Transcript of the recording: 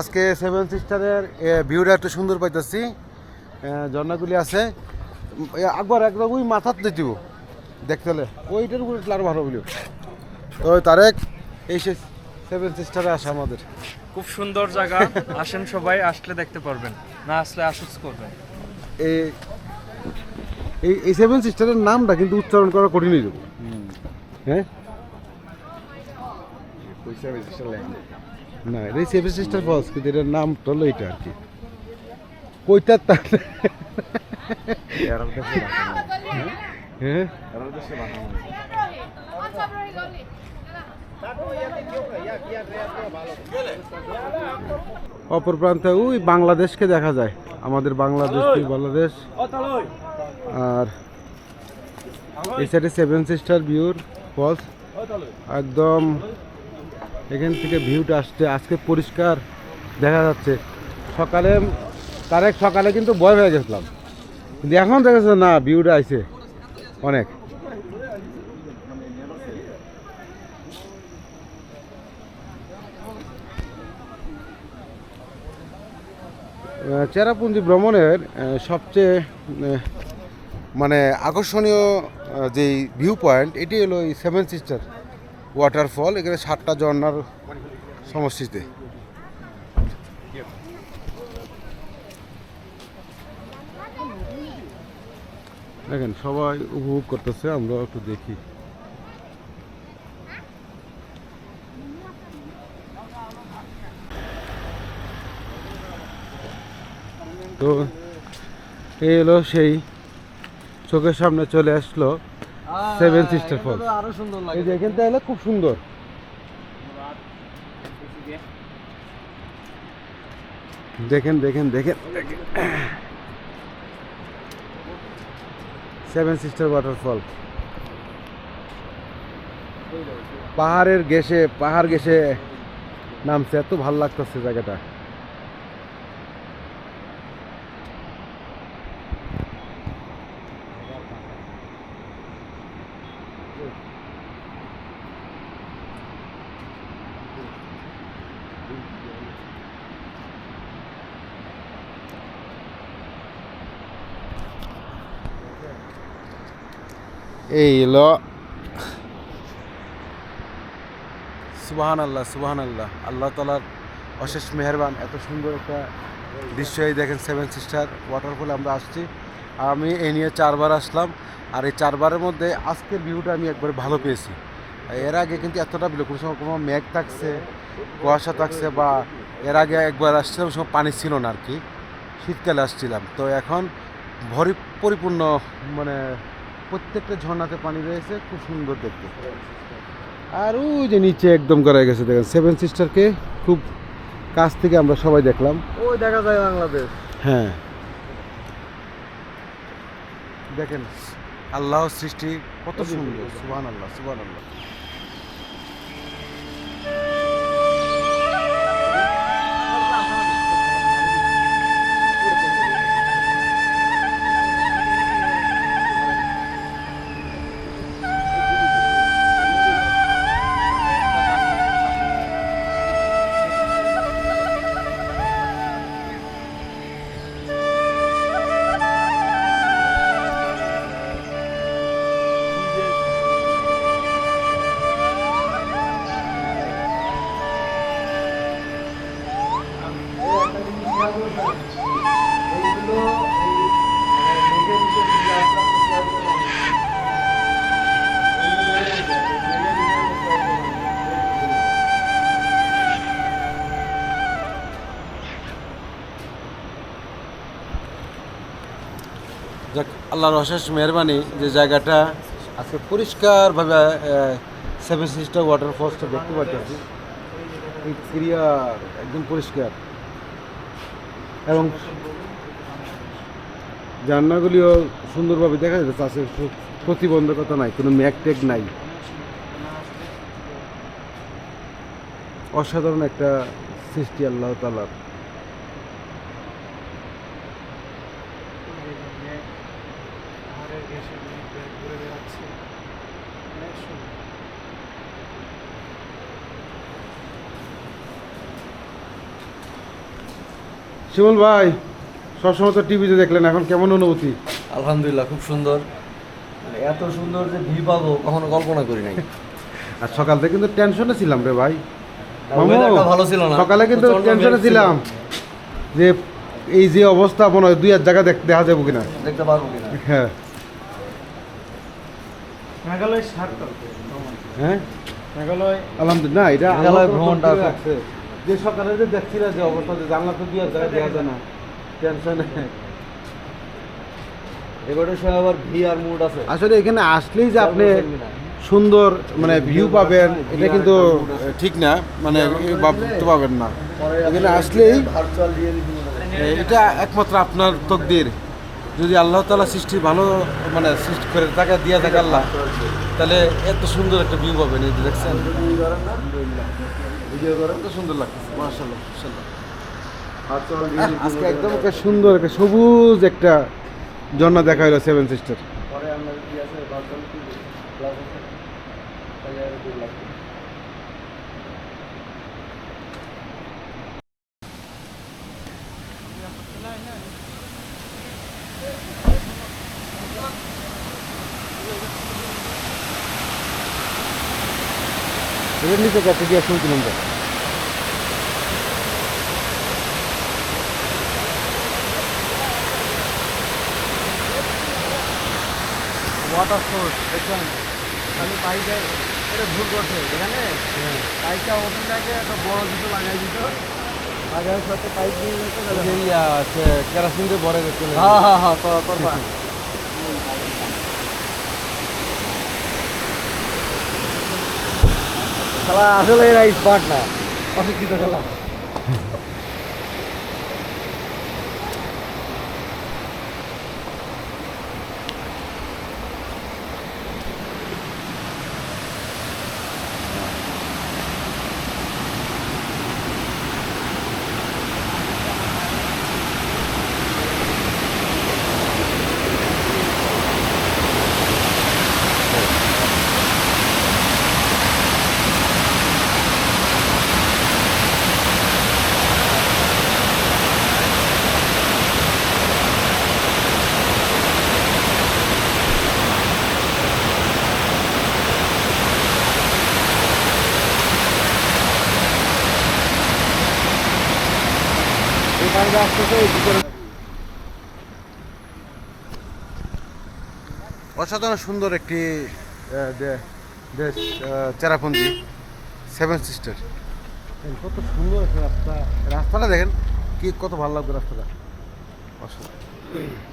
আজকে সেভেন সিস্টারের ভিউটা একটু সুন্দর পাইতেছি। ঝর্ণাগুলি আছে। একবার একদম ওই মাথার দিতে দেখতে হলে। ওইটার উপরে উঠলে আরও ভালো বলি তো তারেক এই সে সেভেন সিস্টারে আসে আমাদের। খুব সুন্দর জায়গা। আসেন সবাই আসলে দেখতে পারবেন। না আসলে আশুস করবেন। এই এই এই সেভেন সিস্টারের নামটা কিন্তু উচ্চারণ করা কঠিন হয়ে? হ্যাঁ না এটা সেভেন সিস্টার ফলস কিন্তু এটার নাম হলো এটা আর কি। কইটার তার হ্যাঁ? অপর প্রান্তে ওই বাংলাদেশকে দেখা যায়। আমাদের বাংলাদেশ বাংলাদেশ? আর এই সাইডে সেভেন সিস্টার ভিউর ফলস একদম এখান থেকে ভিউটা আসছে, আজকে পরিষ্কার দেখা যাচ্ছে। সকালে তার এক সকালে কিন্তু ভয় হয়ে গেছিলাম। কিন্তু এখন দেখা যাচ্ছে না ভিউটা আইছে অনেক। চেরাপুঞ্জি ভ্রমণের সবচেয়ে মানে আকর্ষণীয় যেই ভিউ পয়েন্ট এটি হলো এই সেভেন সিস্টার ওয়াটারফল এখানে সাতটা ঝর্ণার সমষ্টিতে। দেখেন, সবাই উপভোগ করতেছে আমরা একটু দেখি। তো এই হলো সেই চোখের সামনে চলে আসলো। সেভেন সিস্টার ফল আরও সুন্দর এই যে এখানটা এলে খুব সুন্দর। দেখেন দেখেন দেখেন। সেভেন সিস্টার ওয়াটারফল পাহাড়ের গেসে পাহাড় গেসে নামছে। এত ভালো লাগতেছে জায়গাটা। এই হলো সুবাহান আল্লাহ সুবাহান আল্লাহ আল্লাহ তালার অশেষ মেহরবান, এত সুন্দর একটা দৃশ্য এই দেখেন সেভেন সিস্টার ওয়াটারফলে আমরা আসছি। আর আমি এই নিয়ে চারবার আসলাম। আর এই চারবারের মধ্যে আজকের ভিউটা আমি একবারে ভালো পেয়েছি। এর আগে কিন্তু এতটা বিলো কোনো সময় কোনো মেঘ থাকছে, কুয়াশা থাকছে বা এর আগে একবার আসছিলাম সময় পানি ছিল না আর কি। শীতকালে আসছিলাম। তো এখন ভরি পরিপূর্ণ মানে প্রত্যেকটা ঝর্ণাতে পানি রয়েছে খুব সুন্দর দেখতে। আর ওই যে নিচে একদম করা গেছে দেখেন সেভেন সিস্টারকে খুব কাছ থেকে আমরা সবাই দেখলাম। ওই দেখা যায় বাংলাদেশ। হ্যাঁ। দেখেন আল্লাহ সৃষ্টি কত সুন্দর। সুবান আল্লাহ সুবান আল্লাহ যাক, আল্লাহর অশেষ মেহরবানি যে জায়গাটা আজকে পরিষ্কারভাবে সেভেন সিস্টার ওয়াটার ফলসটা দেখতে পাচ্ছি ক্লিয়ার একদম পরিষ্কার। এবং জান্নাগুলিও সুন্দরভাবে দেখা যাচ্ছে চাষের প্রতিবন্ধকতা নাই, কোনো ম্যাক টেক নাই। অসাধারণ একটা সৃষ্টি আল্লাহ তালার শিমুল ভাই সবসময় তো টিভিতে দেখলেন এখন কেমন অনুভূতি? আলহামদুলিল্লাহ খুব সুন্দর। মানে এত সুন্দর যে ভিউ পাবো কখনো কল্পনা করি নাই। আর সকাল থেকে কিন্তু টেনশনে ছিলাম রে ভাই। ভালো ছিল না। সকালে কিন্তু প্রচণ্ড টেনশনে মেঘ ছিল। ছিলাম যে এই যে অবস্থা মনে হয় দুই এক জায়গা দেখ- দেখা যাব কিনা। দেখতে পারব কিনা। হ্যাঁ। মেঘালয় হ্যাঁ? মেঘালয় আলহামদুলিল্লাহ এটা মেঘালয় ভ্রমণটা তকদিরে যে সকালে যে দেখছিলা যে অবস্থা যে জানলা তো দুই জায়গায় দেখা যায় না টেনশনে এবারে সে আবার ভি আর মুড আছে। আসলে এখানে আসলেই যে আপনি সুন্দর মানে ভিউ পাবেন এটা কিন্তু ঠিক না মানে ভাবতে পাবেন না। এখানে আসলেই এটা একমাত্র আপনার তকদির। যদি আল্লাহ তালা সৃষ্টি ভালো মানে সৃষ্টি করে তাকে দিয়া থাকে আল্লাহ, তাহলে এত সুন্দর একটা ভিউ পাবেন এই দেখছেন। তো সুন্দর লাগতেছে আজকে একদম একটা সুন্দর, একটা সবুজ একটা ঝর্ণা দেখা হলো সেভেন সিস্টার পরে আমরা কি আছে ভার্চুয়াল কি ক্লাস আছে তাহলে আর কি লাগবে এদের নিচে কাছে গিয়ে শুনছিলাম তো ওয়াটার সোর্স দেখছেন খালি পাইপে এটা ভুল করছে এখানে পাইপটা ওখানটাকে একটা বড় কিছু লাগাই দিত। লাগাই সাথে পাইপ দিয়ে কেরাসিন দিয়ে ভরে গেছে হ্যাঁ হ্যাঁ হ্যাঁ করবা খেলা আসলে এরা স্মার্ট না অশিক্ষিত খেলা। এই আসতেছে ভিতরে অসাধারণ সুন্দর একটি দেশ চেরাপুঞ্জি সেভেন সিস্টার কত সুন্দর একটা রাস্তা। রাস্তাটা দেখেন কি কত ভালো লাগবে রাস্তাটা। অসাধারণ।